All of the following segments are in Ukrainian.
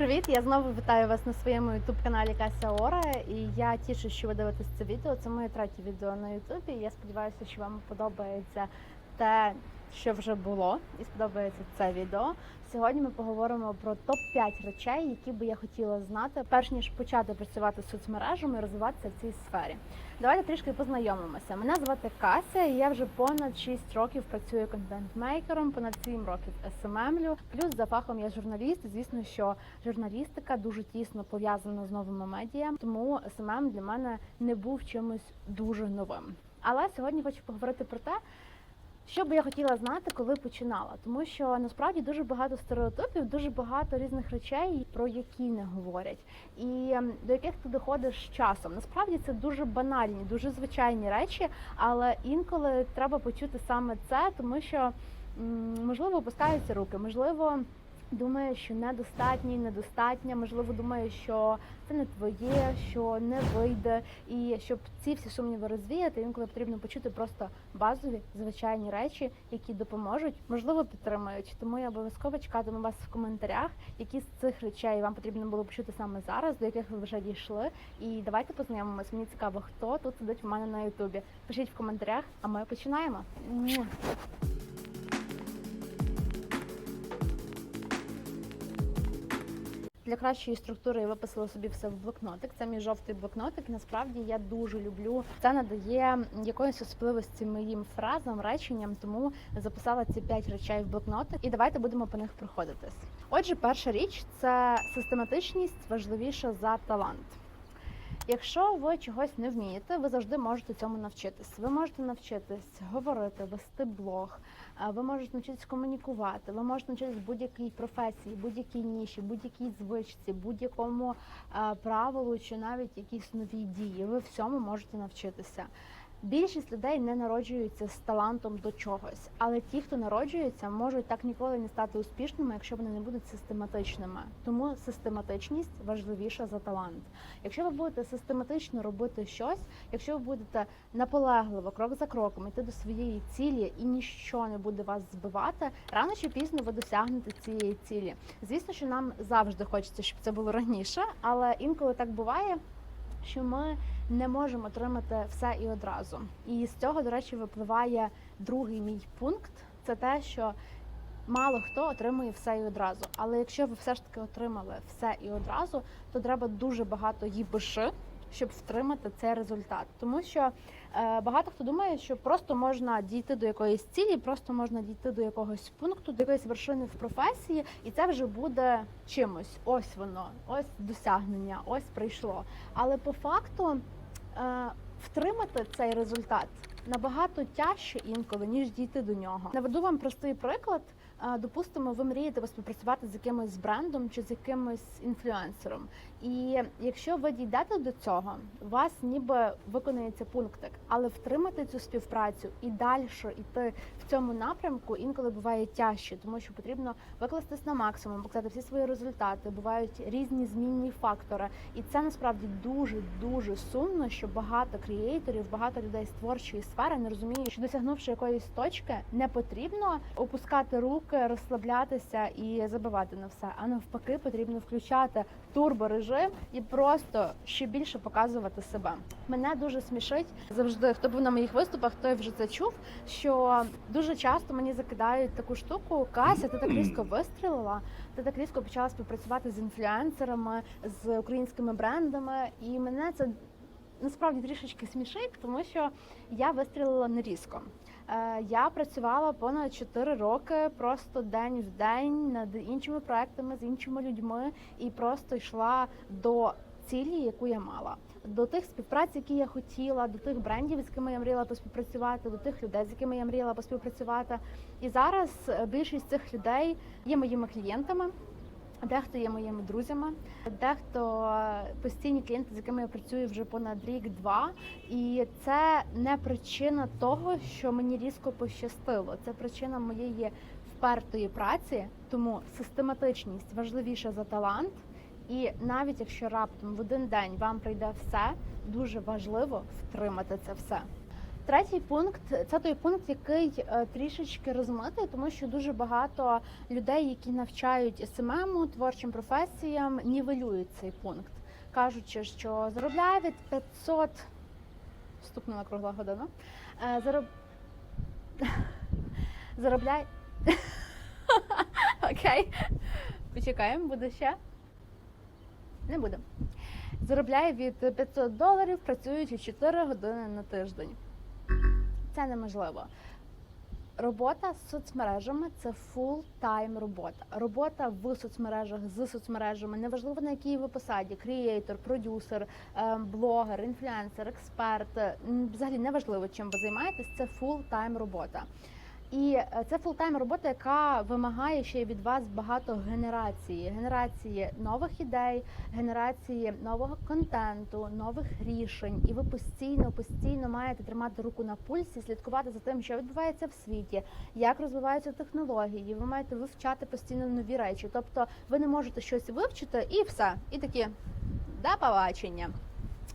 Привіт! Я знову вітаю вас на своєму youtube каналі Кася Ора. І я тішу, що ви дивитесь це відео. Це моє третє відео на Ютубі. Я сподіваюся, що вам подобається те, що вже було, і сподобається це відео. Сьогодні ми поговоримо про топ 5 речей, які би я хотіла знати, перш ніж почати працювати з соцмережами і розвиватися в цій сфері. Давайте трішки познайомимося. Мене звати Кася, і я вже понад 6 років працюю контент-мейкером, понад 7 років SMM-лю. Плюс за фахом я журналіст. Звісно, що журналістика дуже тісно пов'язана з новими медіа, тому SMM для мене не був чимось дуже новим. Але сьогодні хочу поговорити про те. Що би я хотіла знати, коли починала, тому що насправді дуже багато стереотипів, дуже багато різних речей, про які не говорять, і ем, до яких ти доходиш часом. Насправді це дуже банальні, дуже звичайні речі, але інколи треба почути саме це, тому що можливо опускаються руки, можливо. Думає, що недостатній, недостатня, можливо, думає, що це не твоє, що не вийде. І щоб ці всі сумніви розвіяти, інколи потрібно почути просто базові звичайні речі, які допоможуть, можливо, підтримують. Тому я обов'язково чекатиму вас в коментарях, які з цих речей вам потрібно було почути саме зараз, до яких ви вже дійшли. І давайте познайомимось. Мені цікаво, хто тут сидить в мене на Ютубі. Пишіть в коментарях, а ми починаємо. Для кращої структури я виписала собі все в блокнотик. Це мій жовтий блокнотик. Насправді я дуже люблю. Це надає якоїсь особливості моїм фразам, реченням. Тому записала ці п'ять речей в блокнотик. І давайте будемо по них проходитись. Отже, перша річ це систематичність важливіша за талант. Якщо ви чогось не вмієте, ви завжди можете цьому навчитись. Ви можете навчитись говорити, вести блог, ви можете навчитись комунікувати, ви можете навчитись будь-якій професії, будь-якій ніші, будь-якій звичці, будь-якому правилу чи навіть якійсь новій дії. Ви всьому можете навчитися. Більшість людей не народжуються з талантом до чогось, але ті, хто народжується, можуть так ніколи не стати успішними, якщо вони не будуть систематичними. Тому систематичність важливіша за талант. Якщо ви будете систематично робити щось, якщо ви будете наполегливо, крок за кроком йти до своєї цілі і ніщо не буде вас збивати, рано чи пізно ви досягнете цієї цілі. Звісно, що нам завжди хочеться, щоб це було раніше, але інколи так буває, що ми не можемо отримати все і одразу. І з цього, до речі, випливає другий мій пункт: це те, що мало хто отримує все і одразу. Але якщо ви все ж таки отримали все і одразу, то треба дуже багато їбиш, щоб втримати цей результат. Тому що е, багато хто думає, що просто можна дійти до якоїсь цілі, просто можна дійти до якогось пункту, до якоїсь вершини в професії, і це вже буде чимось. Ось воно, ось досягнення, ось прийшло. Але по факту втримати цей результат набагато тяжче інколи, ніж дійти до нього. Наведу вам простий приклад. Допустимо, ви мрієте поспівпрацювати з якимось брендом чи з якимось інфлюенсером. І якщо ви дійдете до цього, у вас ніби виконується пунктик, але втримати цю співпрацю і далі йти в цьому напрямку інколи буває тяжче, тому що потрібно викластись на максимум, показати всі свої результати. Бувають різні змінні фактори, і це насправді дуже дуже сумно, що багато креаторів, багато людей з творчої сфери не розуміють, що досягнувши якоїсь точки, не потрібно опускати руки, розслаблятися і забивати на все. А навпаки, потрібно включати турборежим і просто ще більше показувати себе. Мене дуже смішить завжди. Хто був на моїх виступах, той вже це чув. Що дуже часто мені закидають таку штуку. Кася, ти так різко вистрілила. Ти так різко почала співпрацювати з інфлюенсерами, з українськими брендами, і мене це насправді трішечки смішить, тому що я вистрілила не різко. Е, Я працювала понад 4 роки, просто день в день над іншими проектами з іншими людьми, і просто йшла до цілі, яку я мала. До тих співпраць, які я хотіла, до тих брендів, з якими я мріяла поспівпрацювати, до тих людей, з якими я мріяла поспівпрацювати. І зараз е, більшість цих людей є моїми клієнтами. Дехто є моїми друзями, дехто е, постійні клієнти, з якими я працюю вже понад рік-два. І це не причина того, що мені різко пощастило. Це причина моєї впертої праці. Тому систематичність важливіша за талант. І навіть якщо раптом в один день вам прийде все, дуже важливо втримати це все. Третій пункт це той пункт, який е, трішечки розмитий, тому що дуже багато людей, які навчають СММу, творчим професіям, нівелюють цей пункт, кажучи, що заробляє від 500 вступнула кругла година. Е, Зароб... Заробляє. Окей. Почекаємо, буде ще. Не буде. Заробляє від 500 доларів, працюючи 4 години на тиждень. Це неможливо. Робота з соцмережами це фул-тайм робота. Робота в соцмережах з соцмережами, неважливо на якій ви посаді, крієйтор, продюсер, е, блогер, інфлюенсер, експерт. Взагалі неважливо, чим ви займаєтесь, це фул-тайм робота. І е, це фултайм робота, яка вимагає ще від вас багато генерації, генерації нових ідей, генерації нового контенту, нових рішень. І ви постійно, постійно маєте тримати руку на пульсі, слідкувати за тим, що відбувається в світі, як розвиваються технології. Ви маєте вивчати постійно нові речі. Тобто, ви не можете щось вивчити і все, і такі до побачення.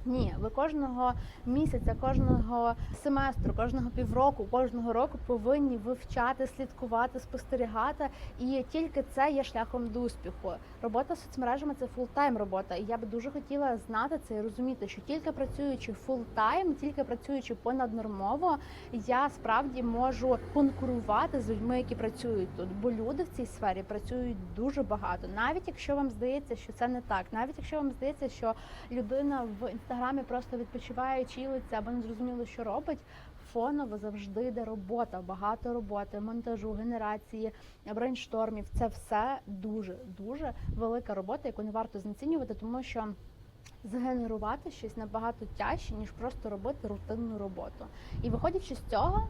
Ні, ви кожного місяця, кожного семестру, кожного півроку, кожного року повинні вивчати, слідкувати, спостерігати. І тільки це є шляхом до успіху. Робота з соцмережами це фултайм робота. І я би дуже хотіла знати це і розуміти, що тільки працюючи фултайм, тільки працюючи понаднормово, я справді можу конкурувати з людьми, які працюють тут. Бо люди в цій сфері працюють дуже багато. Навіть якщо вам здається, що це не так, навіть якщо вам здається, що людина в інстаграмі просто відпочиває, чілиться або не зрозуміло, що робить. Фоново завжди йде робота, багато роботи, монтажу, генерації, брейнштормів. Це все дуже дуже велика робота, яку не варто знецінювати, тому що згенерувати щось набагато тяжче, ніж просто робити рутинну роботу. І виходячи з цього.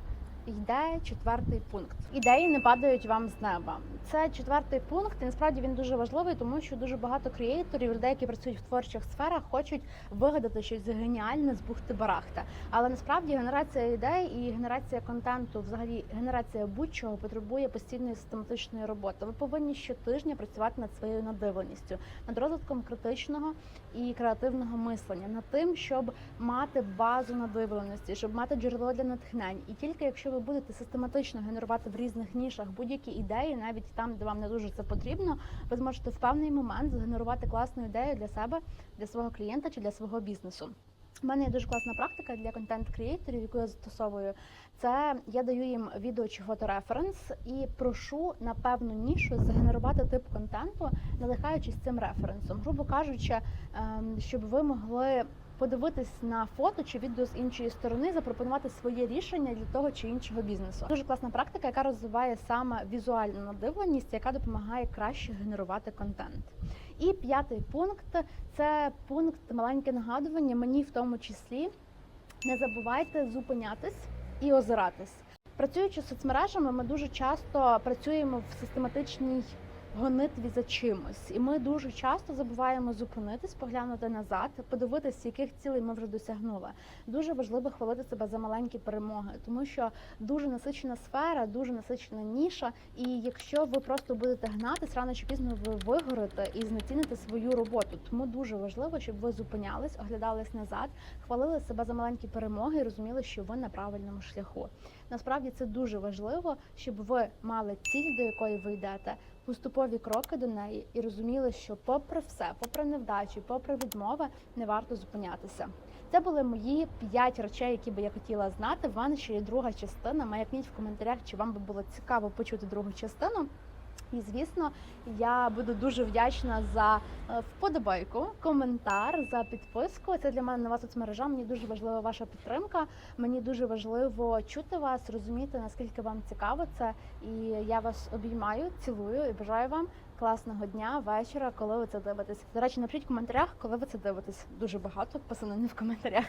Йде четвертий пункт. Ідеї не падають вам з неба. Це четвертий пункт, і насправді він дуже важливий, тому що дуже багато креаторів, людей, які працюють в творчих сферах, хочуть вигадати щось геніальне з бухти барахта. Але насправді генерація ідей і генерація контенту, взагалі генерація будь-чого потребує постійної систематичної роботи. Ви повинні щотижня працювати над своєю надивленістю, над розвитком критичного і креативного мислення, над тим, щоб мати базу надивленості, щоб мати джерело для натхнень. І тільки якщо ви будете систематично генерувати в різних нішах будь-які ідеї, навіть там, де вам не дуже це потрібно, ви зможете в певний момент згенерувати класну ідею для себе, для свого клієнта чи для свого бізнесу. У мене є дуже класна практика для контент-креаторів, яку я застосовую. Це я даю їм відео чи фотореференс і прошу на певну нішу згенерувати тип контенту, надихаючись цим референсом. Грубо кажучи, ем, щоб ви могли подивитись на фото чи відео з іншої сторони, запропонувати своє рішення для того чи іншого бізнесу. Дуже класна практика, яка розвиває саме візуальну надивленість, яка допомагає краще генерувати контент. І п'ятий пункт це пункт маленьке нагадування мені в тому числі. Не забувайте зупинятись і озиратись. Працюючи з соцмережами, ми дуже часто працюємо в систематичній гонитві за чимось, і ми дуже часто забуваємо зупинитись, поглянути назад, подивитись, яких цілей ми вже досягнули. Дуже важливо хвалити себе за маленькі перемоги, тому що дуже насичена сфера, дуже насичена ніша. І якщо ви просто будете гнатись, рано чи пізно ви вигорите і знеціните свою роботу. Тому дуже важливо, щоб ви зупинялись, оглядались назад, хвалили себе за маленькі перемоги і розуміли, що ви на правильному шляху. Насправді це дуже важливо, щоб ви мали ціль, до якої ви йдете, поступові кроки до неї, і розуміли, що, попри все, попри невдачі, попри відмови, не варто зупинятися. Це були мої п'ять речей, які би я хотіла знати. В мене ще є друга частина. Маякніть в коментарях, чи вам би було цікаво почути другу частину. І звісно, я буду дуже вдячна за е, вподобайку, коментар, за підписку. Це для мене нова соцмережа. Мені дуже важлива ваша підтримка. Мені дуже важливо чути вас, розуміти наскільки вам цікаво це. І я вас обіймаю, цілую і бажаю вам класного дня, вечора, коли ви це дивитесь. До речі, напишіть в коментарях, коли ви це дивитесь. Дуже багато писано в коментарях.